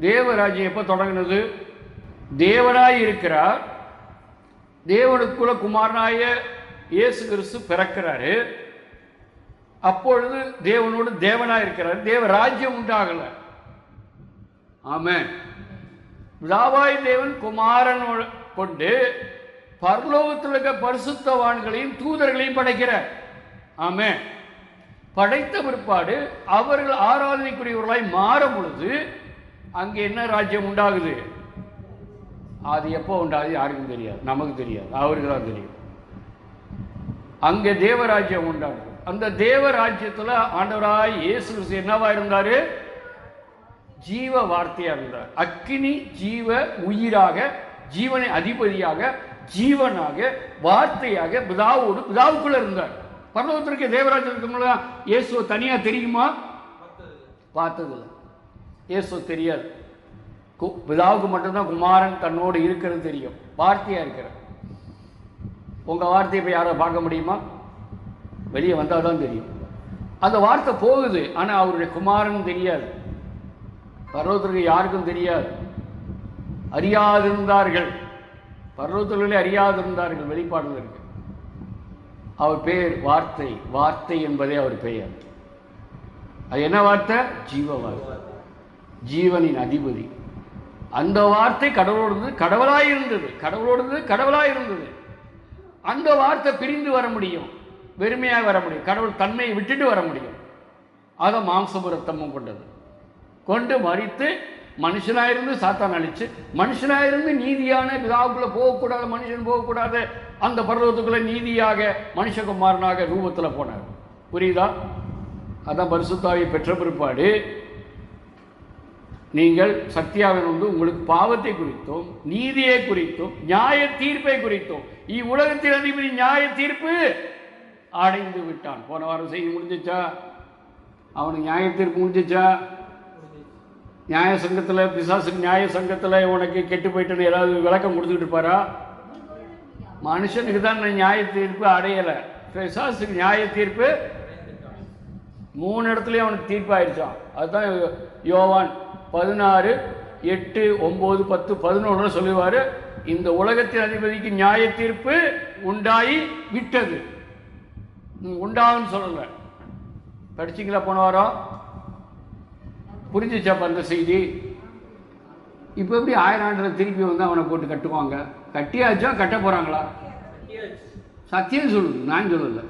தேவராஜ்யம் எப்போ தொடங்கினது? தேவனாய் இருக்கிறார். தேவனுக்குள்ள குமாரனாய இயேசு கிறிஸ்து பிறக்கிறாரு. அப்பொழுது தேவனோடு தேவனாக இருக்கிறார். தேவ ராஜ்யம் உண்டாகல. ஆமென். பிதாவாய் தேவன் குமாரன் கொண்டு பரலோகத்தில் இருக்க பரிசுத்தவான்களையும் தூதர்களையும் படைக்கிறார். ஆமென். படைத்த பிற்பாடு அவர்கள் ஆராதனைக்குரியவர்களாய் மாறும் பொழுது அங்கே என்ன ராஜ்யம் உண்டாகுது? அது எப்போ உண்டாகுது? யாருக்கும் தெரியாது. நமக்கு தெரியாது. அவருக்கு தான் தெரியும். அங்கே தேவராஜ்யம் உண்டாகுது. அந்த தேவராஜ்யத்தில் ஆண்டவராய் இயேசு என்னவா இருந்தாரு? ஜீவ வார்த்தையா இருந்தார். அக்கினி ஜீவ உயிராக ஜீவனை அதிபதியாக ஜீவனாக வார்த்தையாக பிதாவோடு பிதாவுக்குள்ள இருந்தார். பரலோகத்திற்கு தேவராஜனுக்கு இயேசுவை தனியாக தெரியுமா? பார்த்ததில்லை இயேசு தெரியாது. கு- பிதாவுக்கு மட்டும்தான் குமாரன் தன்னோடு இருக்கிறது தெரியும். வார்த்தையாக இருக்கிறார் உங்க வார்த்தையை இப்போ யாரோ பார்க்க முடியுமா? வெளியே வந்தால் தான் தெரியும். அந்த வார்த்தை போகுது ஆனால் அவருடைய குமாரன் தெரியாது. பர்வத்திற்கு யாருக்கும் தெரியாது. அறியாதிருந்தார்கள். பர்வத்திலே அறியாதிருந்தார்கள். வெளிப்பாடுகள் இருக்கு. அவர் பெயர் வார்த்தை. வார்த்தை என்பதே அவர் பெயர். அது என்ன வார்த்தை? ஜீவ வார்த்தை. ஜீவனின் அதிபதி. அந்த வார்த்தை கடவுளோடது கடவுளாக கடவுளாய் இருந்தது கடவுளோடது கடவுளாக கடவுளாய் இருந்தது அந்த வார்த்தை பிரிந்து வர முடியும் வெறுமையாக வர முடியும் கடவுள் தன்மையை விட்டுட்டு வர முடியும். அதை மாம்சபுரத்தமும் கொண்டது. கொண்டு மறித்து மனுஷனாயிருந்து சாத்தான் அழிச்சு மனுஷனாயிருந்து நீதியான பிதாவுக்குள்ள போகக்கூடாது மனுஷன் போகக்கூடாது அந்த பர்வத்துக்குள்ள நீதியாக மனுஷகுமாரனாக ரூபத்தில் போனார். புரியுதா? அதான் பரிசுத்தாவை பெற்ற பிற்பாடு நீங்கள் சத்யாவில் வந்து உங்களுக்கு பாவத்தை குறித்தும் நீதியை குறித்தும் நியாய தீர்ப்பை குறித்தும் இவ்வுலகத்தில் அதிபதி நியாய தீர்ப்பு அடைந்து விட்டான். போன வாரம் செய்ய முடிஞ்சிச்சா? அவனுக்கு நியாய தீர்ப்பு முடிஞ்சிச்சா? நியாய சங்கத்தில் பிசாசு நியாய சங்கத்தில் உனக்கு கெட்டு போயிட்டுன்னு ஏதாவது விளக்கம் கொடுத்துக்கிட்டு இருப்பாரா? மனுஷனுக்கு தான் நான் நியாய தீர்ப்பு அடையலை. பிசாசுக்கு நியாய தீர்ப்பு மூணு இடத்துலையும் அவனுக்கு தீர்ப்பாயிருச்சான் அதுதான் யோவான் பதினாறு எட்டு ஒம்பது பத்து பதினொன்று சொல்லுவார். இந்த உலகத்தின் அதிபதிக்கு நியாய தீர்ப்பு உண்டாகி விட்டது. ம், உண்டாகுன்னு சொல்லலை. படிச்சிங்களா போன வாரம்? புரிஞ்சிச்சாப்பா அந்த செய்தி? இப்போ எப்படி ஆயிரம் ஆண்டில் திருப்பி வந்து அவனை போட்டு கட்டுவாங்க? கட்டியாச்சா கட்ட போகிறாங்களா சத்தியம் சொல்லுது நான் சொல்லலை.